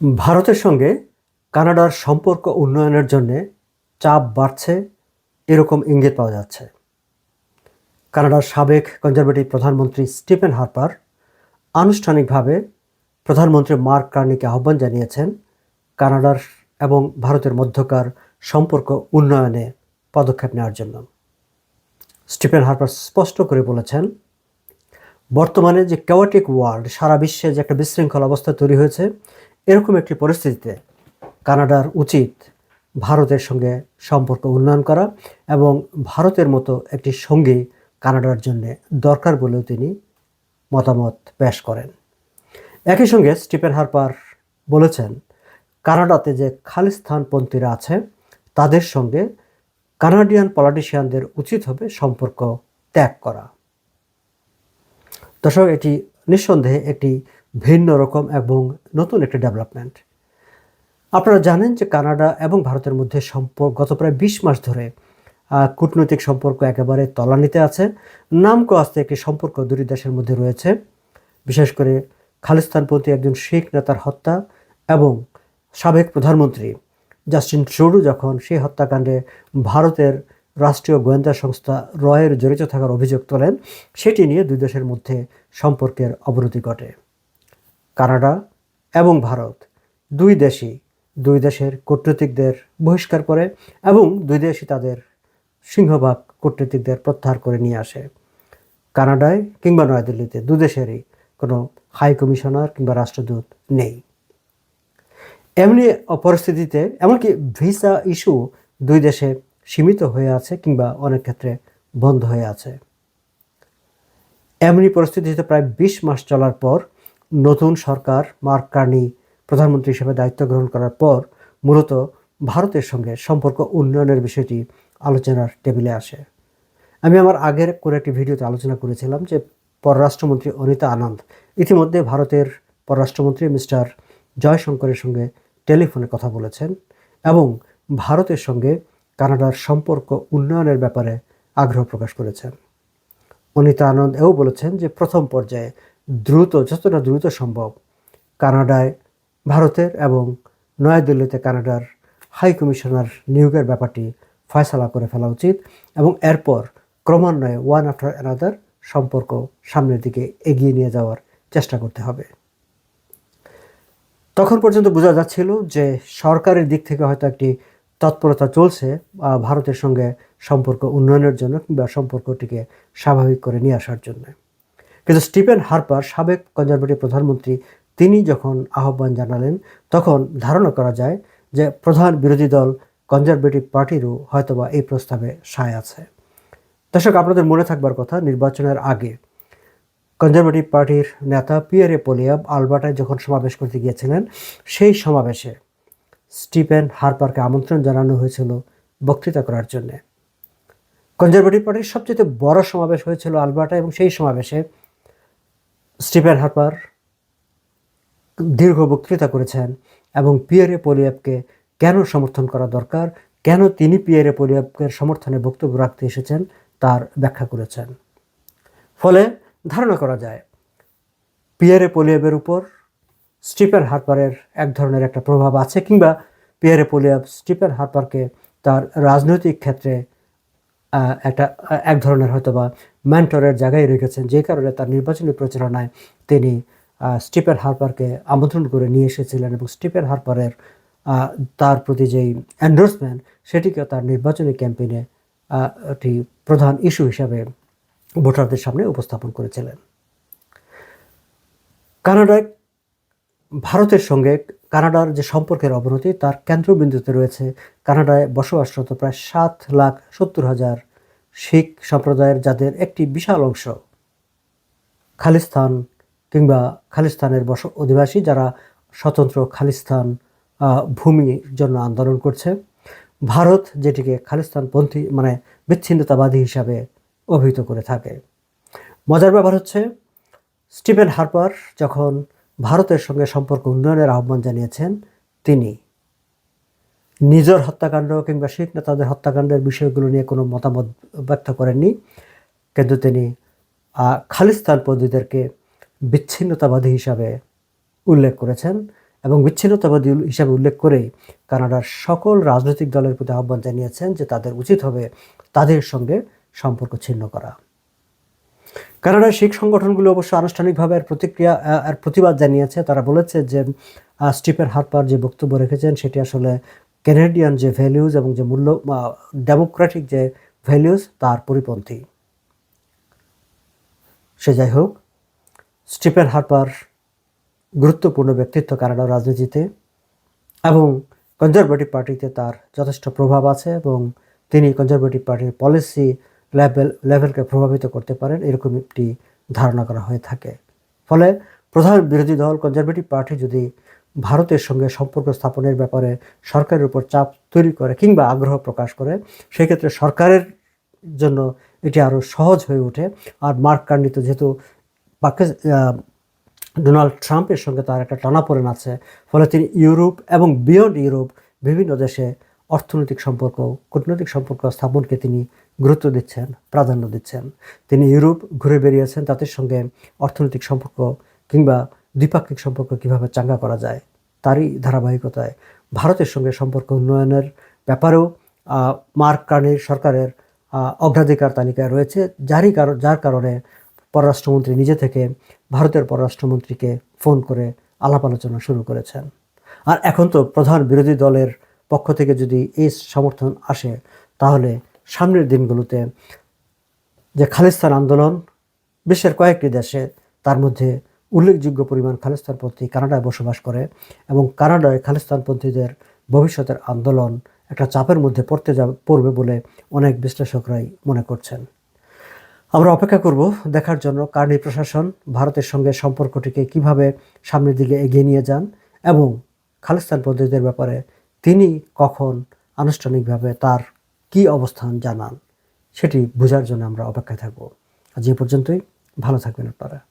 ভারতের সঙ্গে কানাডার সম্পর্ক উন্নয়নের জন্যে চাপ বাড়ছে, এরকম ইঙ্গিত পাওয়া যাচ্ছে। কানাডার সাবেক কনজারভেটিভ প্রধানমন্ত্রী স্টিফেন হার্পার আনুষ্ঠানিকভাবে প্রধানমন্ত্রী মার্ক কার্নিকে আহ্বান জানিয়েছেন কানাডার এবং ভারতের মধ্যকার সম্পর্ক উন্নয়নে পদক্ষেপ নেওয়ার জন্য। স্টিফেন হার্পার স্পষ্ট করে বলেছেন, বর্তমানে যে ক্যাওয়াটিক ওয়ার্ল্ড সারা বিশ্বে যে একটা বিশৃঙ্খল অবস্থা তৈরি হয়েছে এরকম একটি পরিস্থিতিতে কানাডার উচিত ভারতের সঙ্গে সম্পর্ক উন্নয়ন করা এবং ভারতের মতো একটি সঙ্গী কানাডার জন্য দরকার বলেও তিনি মতামত পেশ করেন। একই সঙ্গে স্টিফেন হারপার বলেছেন, কানাডাতে যে খালিস্তানপন্থীরা আছে, তাদের সঙ্গে কানাডিয়ান পলিটিশিয়ানদের উচিত হবে সম্পর্ক ত্যাগ করা। দর্শক, এটি নিঃসন্দেহে একটি ভিন্ন রকম এবং নতুন একটি ডেভেলপমেন্ট। আপনারা জানেন যে কানাডা এবং ভারতের মধ্যে সম্পর্ক গত প্রায় বিশ মাস ধরে কূটনৈতিক সম্পর্ক একেবারে তলানিতে আছে। নামকো আসতে একটি সম্পর্ক দুটি দেশের মধ্যে রয়েছে। বিশেষ করে খালিস্তানপন্থী একজন শিখ নেতার হত্যা এবং সাবেক প্রধানমন্ত্রী জাস্টিন ট্রুডু যখন সেই হত্যাকাণ্ডে ভারতের রাষ্ট্রীয় গোয়েন্দা সংস্থা রয়ের জড়িত থাকার অভিযোগ তোলেন, সেটি নিয়ে দুই দেশের মধ্যে সম্পর্কের অবনতি ঘটে। কানাডা এবং ভারত। দুই দেশই দুই দেশের কূটনীতিকদের বহিষ্কার করে এবং দুই দেশই তাদের সিংহভাগ কূটনীতিকদের প্রত্যাহার করে নিয়ে আসে। কানাডায় কিংবা নয়াদিল্লিতে দু দেশেরই কোনো হাই কমিশনার কিংবা রাষ্ট্রদূত নেই। এমনি পরিস্থিতিতে এমনকি ভিসা ইস্যু দুই দেশে সীমিত হয়ে আছে কিংবা অনেক ক্ষেত্রে বন্ধ হয়ে আছে। এমনি পরিস্থিতিতে প্রায় বিশ মাস চলার পর নতুন সরকার মার্ক কার্নি প্রধানমন্ত্রী হিসেবে দায়িত্ব গ্রহণ করার পর মূলত ভারতের সঙ্গে সম্পর্ক উন্নয়নের বিষয়টি আলোচনার টেবিলে আসে। আমি আমার আগের করে একটি ভিডিওতে আলোচনা করেছিলাম যে পররাষ্ট্রমন্ত্রী অনিতা আনন্দ ইতিমধ্যে ভারতের পররাষ্ট্রমন্ত্রী মিস্টার জয়শঙ্করের সঙ্গে টেলিফোনে কথা বলেছেন এবং ভারতের সঙ্গে কানাডার সম্পর্ক উন্নয়নের ব্যাপারে আগ্রহ প্রকাশ করেছেন। অনিতা আনন্দ এও বলেছেন যে প্রথম পর্যায়ে দ্রুত, যতটা দ্রুত সম্ভব কানাডায়, ভারতের এবং নয়াদিল্লিতে কানাডার হাই কমিশনার নিয়োগের ব্যাপারটি ফয়সালা করে ফেলা উচিত এবং এরপর ক্রমান্বয়ে ওয়ান আফটার অ্যানাদার সম্পর্ক সামনের দিকে এগিয়ে নিয়ে যাওয়ার চেষ্টা করতে হবে। তখন পর্যন্ত বোঝা যাচ্ছিল যে সরকারের দিক থেকে হয়তো একটি তৎপরতা চলছে ভারতের সঙ্গে সম্পর্ক উন্নয়নের জন্য কিংবা সম্পর্কটিকে স্বাভাবিক করে নিয়ে আসার জন্য। কিন্তু স্টিফেন হার্পার সাবেক কনজারভেটিভ প্রধানমন্ত্রী, তিনি যখন আহ্বান জানালেন, তখন ধারণা করা যায় যে প্রধান বিরোধী দল কনজারভেটিভ পার্টিরও হয়তোবা এই প্রস্তাবে সায় আছে। দর্শক, আপনাদের মনে থাকবার কথা, নির্বাচনের আগে কনজারভেটিভ পার্টির নেতা পিয়ারে পোলিয়াব আলবার্টায় যখন সমাবেশ করতে গিয়েছিলেন, সেই সমাবেশে স্টিফেন হারপারকে আমন্ত্রণ জানানো হয়েছিল বক্তৃতা করার জন্যে। কনজারভেটিভ পার্টির সবচেয়ে বড় সমাবেশ হয়েছিল আলবার্টা এবং সেই সমাবেশে স্টিফেন হারপার দীর্ঘ বক্তৃতা করেছেন এবং পিয়ারে পোলিয়াবকে কেন সমর্থন করা দরকার, কেন তিনি পিয়ারে পোলিয়াবকের সমর্থনে বক্তব্য রাখতে এসেছেন তার ব্যাখ্যা করেছেন। ফলে ধারণা করা যায়, পিয়ারে পোলিয়াবের উপর স্টিফেন হারপারের এক ধরনের একটা প্রভাব আছে কিংবা পিয়ারে পোলিয়াব স্টিফেন হারপারকে তার রাজনৈতিক ক্ষেত্রে একটা এক ধরনের হয়তো বা ম্যান্টরের জায়গায় রেখেছেন, যে কারণে তার নির্বাচনী প্রচারণায় তিনি স্টিফেন হারপারকে আমন্ত্রণ করে নিয়ে এসেছিলেন এবং স্টিফেন হারপারের তার প্রতি যেই এন্ডোর্সমেন্ট সেটিকে তার নির্বাচনী ক্যাম্পেইনে একটি প্রধান ইস্যু হিসাবে ভোটারদের সামনে উপস্থাপন করেছিলেন। কানাডায় ভারতের সঙ্গে কানাডার যে সম্পর্কের অবনতি, তার কেন্দ্রবিন্দুতে রয়েছে কানাডায় বসবাসরত প্রায় সাত লাখ সত্তর হাজার শিখ সম্প্রদায়ের যাদের একটি বিশাল অংশ খালিস্তান কিংবা খালিস্তানের বস, অধিবাসী যারা স্বতন্ত্র খালিস্তান ভূমির জন্য আন্দোলন করছে। ভারত যেটিকে খালিস্তানপন্থী মানে বিচ্ছিন্নতাবাদী হিসাবে অভিহিত করে থাকে। মজার ব্যাপার হচ্ছে, স্টিফেন হারপার যখন ভারতের সঙ্গে সম্পর্ক উন্নয়নের আহ্বান জানিয়েছেন তিনি। নিজের হত্যাকাণ্ড কিংবা শিখ নেতাদের হত্যাকাণ্ডের বিষয়গুলো নিয়ে কোনো মতামত ব্যক্ত করেননি কিন্তু তিনি আহ, খালিস্তানপন্থীদেরকে বিচ্ছিন্নতাবাদী হিসাবে উল্লেখ করেছেন এবং বিচ্ছিন্নতাবাদী হিসাবে উল্লেখ করে কানাডার সকল রাজনৈতিক দলের প্রতি আহ্বান জানিয়েছেন যে তাদের উচিত হবে তাদের সঙ্গে সম্পর্ক ছিন্ন করা। কানাডার শিখ সংগঠনগুলো অবশ্য আনুষ্ঠানিকভাবে এর প্রতিক্রিয়া এর প্রতিবাদ জানিয়েছে। তারা বলেছে যে স্টিপের হারপার যে বক্তব্য রেখেছেন, সেটি আসলে ক্যানাডিয়ান যে ভ্যালিউজ এবং যে মূল্য ডেমোক্রেটিক যে ভ্যালিউজ তার পরিপন্থী। সে যাই হোক স্টিফেন হারপার গুরুত্বপূর্ণ ব্যক্তিত্ব কানাডার রাজনীতিতে এবং কনজারভেটিভ পার্টিতে তার যথেষ্ট প্রভাব আছে এবং তিনি কনজারভেটিভ পার্টির পলিসি লেভেল লেভেলকে প্রভাবিত করতে পারেন এরকম একটি ধারণা করা হয়ে থাকে। ফলে প্রধান বিরোধী দল কনজারভেটিভ পার্টি যদি ভারতের সঙ্গে সম্পর্ক স্থাপনের ব্যাপারে সরকারের উপর চাপ তৈরি করে কিংবা আগ্রহ প্রকাশ করে সেক্ষেত্রে সরকারের জন্য এটি আরও সহজ হয়ে ওঠে। আর মার্ক কার্নি তো যেহেতু পাকিস- আহ, ডোনাল্ড ট্রাম্পের সঙ্গে তার একটা টানাপোড়েন আছে ফলে তিনি ইউরোপ এবং বিয়ন্ড ইউরোপ বিভিন্ন দেশে অর্থনৈতিক সম্পর্ক কূটনৈতিক সম্পর্ক স্থাপনকে তিনি গুরুত্ব দিচ্ছেন, প্রাধান্য দিচ্ছেন। তিনি ইউরোপ ঘুরে বেরিয়েছেন, তাদের সঙ্গে অর্থনৈতিক সম্পর্ক কিংবা দ্বিপাক্ষিক সম্পর্ক কীভাবে চাঙ্গা করা যায়, তারই ধারাবাহিকতায়। ভারতের সঙ্গে সম্পর্ক উন্নয়নের ব্যাপারেও মার্ক কার্নির সরকারের অগ্রাধিকার তালিকায় রয়েছে, যারই কারণ, যার কারণে পররাষ্ট্রমন্ত্রী নিজে থেকে ভারতের পররাষ্ট্রমন্ত্রীকে ফোন করে আলাপ আলোচনা শুরু করেছেন। আর এখন তো প্রধান বিরোধী দলের পক্ষ থেকে যদি এই সমর্থন আসে, তাহলে সামনের দিনগুলোতে যে খালিস্তান আন্দোলন, বিশ্বের কয়েকটি দেশে তার মধ্যে উল্লেখযোগ্য পরিমাণ খালিস্তানপন্থী কানাডায় বসবাস করে এবং কানাডায় খালিস্তানপন্থীদের ভবিষ্যতের আন্দোলন একটা চাপের মধ্যে পড়তে যাবে পড়বে বলে অনেক বিশ্লেষকরাই মনে করছেন। আমরা অপেক্ষা করব দেখার জন্য কার্নি প্রশাসন ভারতের সঙ্গে সম্পর্কটিকে কীভাবে সামনের দিকে এগিয়ে নিয়ে যান এবং খালিস্তানপন্থীদের ব্যাপারে তিনি কখন আনুষ্ঠানিকভাবে তার কি অবস্থান, জানান। সেটি বোঝার জন্য আমরা অপেক্ষায় থাকব। আজ এই পর্যন্তই। ভালো থাকবেন আপনারা।